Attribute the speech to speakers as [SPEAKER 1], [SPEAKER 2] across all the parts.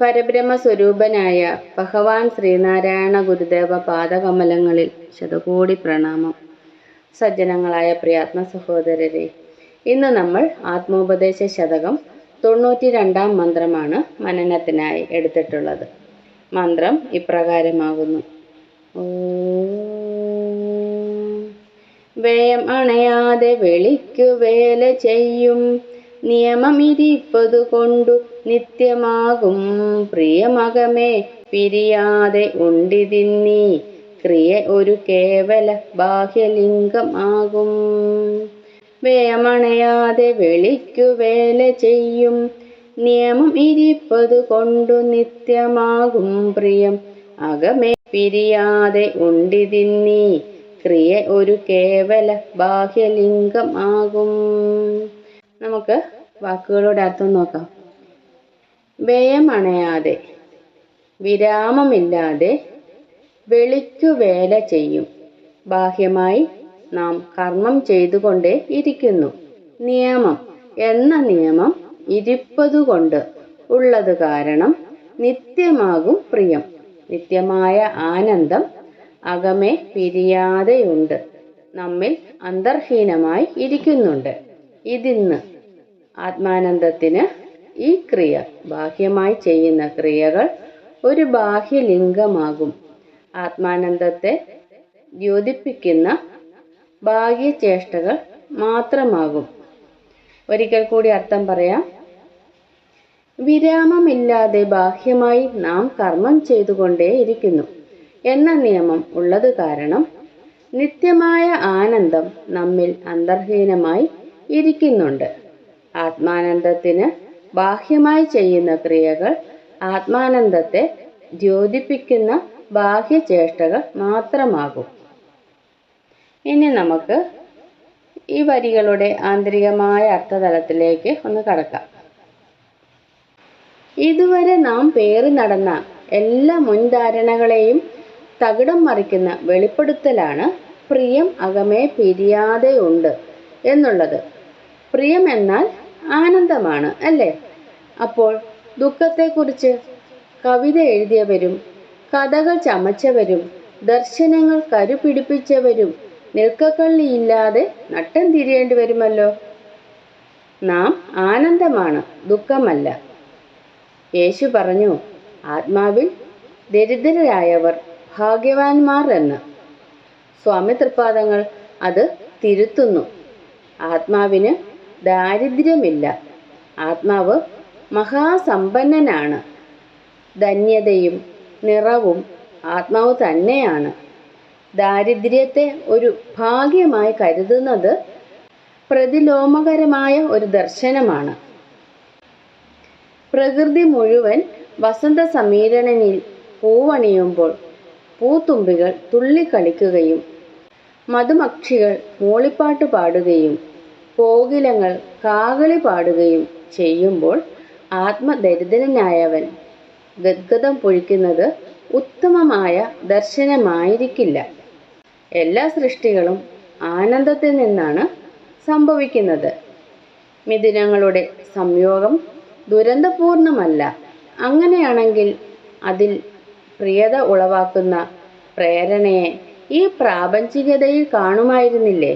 [SPEAKER 1] പരബ്രഹ്മസ്വരൂപനായ ഭഗവാൻ ശ്രീനാരായണ ഗുരുദേവ പാദകമലങ്ങളിൽ ശതകോടി പ്രണാമം. സജ്ജനങ്ങളായ പ്രിയാത്മ സഹോദരരെ ഇന്ന് നമ്മൾ ആത്മോപദേശ ശതകം തൊണ്ണൂറ്റി രണ്ടാം മന്ത്രമാണ് മനനത്തിനായി എടുത്തിട്ടുള്ളത്. മന്ത്രം ഇപ്രകാരമാകുന്നു. വേയം അണയാതെ വെളിക്കു വേല ചെയ്യും. നിയമമിരിപ്പതു കൊണ്ടു നിത്യമാകും. പ്രിയമകമേ പിരിയാതെ ഉണ്ടിതിന്നി. ക്രിയ ഒരു കേവല ബാഹ്യലിംഗം ആകും വേയമണയാതെ വെളിക്കു വേല ചെയ്യും. നിയമം ഇരിപ്പതു കൊണ്ടു നിത്യമാകും. പ്രിയം അകമേ പിരിയാതെ ഉണ്ടിതിന്നീ. ക്രിയ ഒരു കേവല ബാഹ്യലിംഗം ആകും. നമുക്ക് വാക്കുകളുടെ അർത്ഥം നോക്കാം. വ്യയമണയാതെ വിരാമമില്ലാതെ വെളിക്കു വേല ചെയ്യും. ബാഹ്യമായി നാം കർമ്മം ചെയ്തുകൊണ്ടേ ഇരിക്കുന്നു. നിയമം എന്ന നിയമം ഇരിപ്പതുകൊണ്ട് ഉള്ളത് കാരണം നിത്യമാകും പ്രിയം. നിത്യമായ ആനന്ദം അകമേ പിരിയാതെയുണ്ട്. നമ്മിൽ അന്തർഹീനമായി ഇരിക്കുന്നുണ്ട്. ഇതിന്ന് ആത്മാനന്ദത്തിന് ഈ ക്രിയ ബാഹ്യമായി ചെയ്യുന്ന ക്രിയകൾ ഒരു ബാഹ്യലിംഗമാകും. ആത്മാനന്ദത്തെ ദ്യോതിപ്പിക്കുന്ന ബാഹ്യചേഷ്ടകൾ മാത്രമാകും. ഒരിക്കൽ കൂടി അർത്ഥം പറയാം. വിരാമമില്ലാതെ ബാഹ്യമായി നാം കർമ്മം ചെയ്തുകൊണ്ടേയിരിക്കുന്നു. എന്ന നിയമം ഉള്ളത് കാരണം നിത്യമായ ആനന്ദം നമ്മിൽ അന്തർഹീനമായി ഇരിക്കുന്നുണ്ട്. ആത്മാനന്ദത്തിന് ബാഹ്യമായി ചെയ്യുന്ന ക്രിയകൾ ആത്മാനന്ദത്തെ ദ്യോതിപ്പിക്കുന്ന ബാഹ്യചേഷ്ടകൾ മാത്രമാകും. ഇനി നമുക്ക് ഈ വരികളുടെ ആന്തരികമായ അർത്ഥതലത്തിലേക്ക് ഒന്ന് കടക്കാം. ഇതുവരെ നാം പേറി നടന്ന എല്ലാ മുൻധാരണകളെയും തകിടം മറിക്കുന്ന വെളിപ്പെടുത്തലാണ് പ്രിയം അകമേ പിരിയാതെ ഉണ്ട് എന്നുള്ളത്. പ്രിയം എന്നാൽ ആനന്ദമാണ് അല്ലേ? അപ്പോൾ ദുഃഖത്തെക്കുറിച്ച് കവിത എഴുതിയവരും കഥകൾ ചമച്ചവരും ദർശനങ്ങൾ കരുപിടിപ്പിച്ചവരും നിൽക്കക്കള്ളിയില്ലാതെ നട്ടം തിരിയേണ്ടി വരുമല്ലോ? നാം ആനന്ദമാണ് ദുഃഖമല്ല. യേശു പറഞ്ഞു ആത്മാവിൽ ദരിദ്രരായവർ ഭാഗ്യവാന്മാർ എന്ന് സ്വാമി തൃപ്പാദങ്ങൾ അത് തിരുത്തുന്നു. ആത്മാവിന് ദാരിദ്ര്യമില്ല. ആത്മാവ് മഹാസമ്പന്നനാണ്. ധന്യതയും നിറവും ആത്മാവ് തന്നെയാണ്. ദാരിദ്ര്യത്തെ ഒരു ഭാഗ്യമായി കരുതുന്നത് പ്രതിലോമകരമായ ഒരു ദർശനമാണ്. പ്രകൃതി മുഴുവൻ വസന്ത സമീരണനിൽ പൂവണിയുമ്പോൾ പൂത്തുമ്പികൾ തുള്ളിക്കളിക്കുകയും മധുമക്ഷികൾ മൂളിപ്പാട്ട് പാടുകയും കോകിലങ്ങൾ കാകളി പാടുകയും ചെയ്യുമ്പോൾ ആത്മദരിദ്രനായവൻ ഗദ്ഗതം പൊഴിക്കുന്നത് ഉത്തമമായ ദർശനമായിരിക്കില്ല. എല്ലാ സൃഷ്ടികളും ആനന്ദത്തിൽ നിന്നാണ് സംഭവിക്കുന്നത്. മിഥുനങ്ങളുടെ സംയോഗം ദുരന്തപൂർണമല്ല. അങ്ങനെയാണെങ്കിൽ അതിൽ പ്രിയത ഉളവാക്കുന്ന പ്രേരണയെ ഈ പ്രാപഞ്ചികതയിൽ കാണുമായിരുന്നില്ലേ?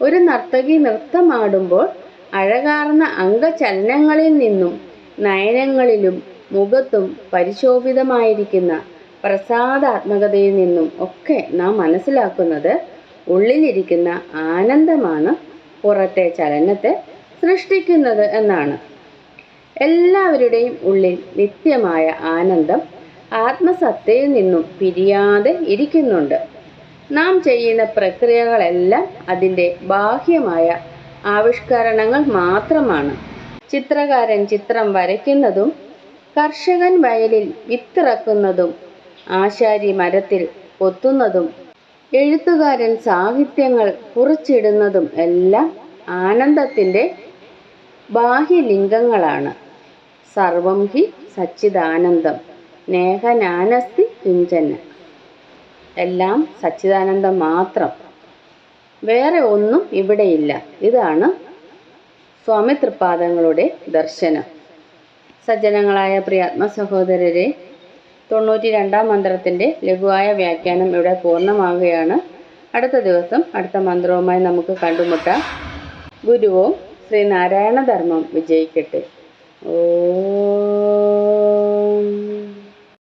[SPEAKER 1] ഒരു നർത്തകി നൃത്തമാടുമ്പോൾ അഴകാർന്ന അംഗചലനങ്ങളിൽ നിന്നും നയനങ്ങളിലും മുഖത്തും പരിശോഭിതമായിരിക്കുന്ന പ്രസാദാത്മകതയിൽ നിന്നും ഒക്കെ നാം മനസ്സിലാക്കുന്നത് ഉള്ളിലിരിക്കുന്ന ആനന്ദമാണ് പുറത്തെ ചലനത്തെ സൃഷ്ടിക്കുന്നത് എന്നാണ്. എല്ലാവരുടെയും ഉള്ളിൽ നിത്യമായ ആനന്ദം ആത്മസത്തയിൽ നിന്നും പിരിയാതെ ഇരിക്കുന്നുണ്ട്. നാം ചെയ്യുന്ന പ്രക്രിയകളെല്ലാം അതിന്റെ ബാഹ്യമായ ആവിഷ്കരണങ്ങൾ മാത്രമാണ്. ചിത്രകാരൻ ചിത്രം വരയ്ക്കുന്നതും കർഷകൻ വയലിൽ വിത്തിറക്കുന്നതും ആശാരി മരത്തിൽ കൊത്തുന്നതും എഴുത്തുകാരൻ സാഹിത്യങ്ങൾ കുറിച്ചിടുന്നതും എല്ലാം ആനന്ദത്തിന്റെ ബാഹ്യലിംഗങ്ങളാണ്. സർവം ഹി സച്ചിദാനന്ദം. നേഹനാനസ്തി കിഞ്ചന എല്ലാം സച്ചിദാനന്ദം മാത്രം. വേറെ ഒന്നും ഇവിടെയില്ല. ഇതാണ് സ്വാമി തൃപ്പാദങ്ങളുടെ ദർശനം. സജ്ജനങ്ങളായ പ്രിയാത്മ സഹോദരരെ തൊണ്ണൂറ്റി രണ്ടാം മന്ത്രത്തിന്റെ ലഘുവായ വ്യാഖ്യാനം ഇവിടെ പൂർണമാവുകയാണ്. അടുത്ത ദിവസം അടുത്ത മന്ത്രവുമായി നമുക്ക് കണ്ടുമുട്ടാം. ഗുരുവും ശ്രീനാരായണ ധർമ്മം വിജയിക്കട്ടെ. ഓം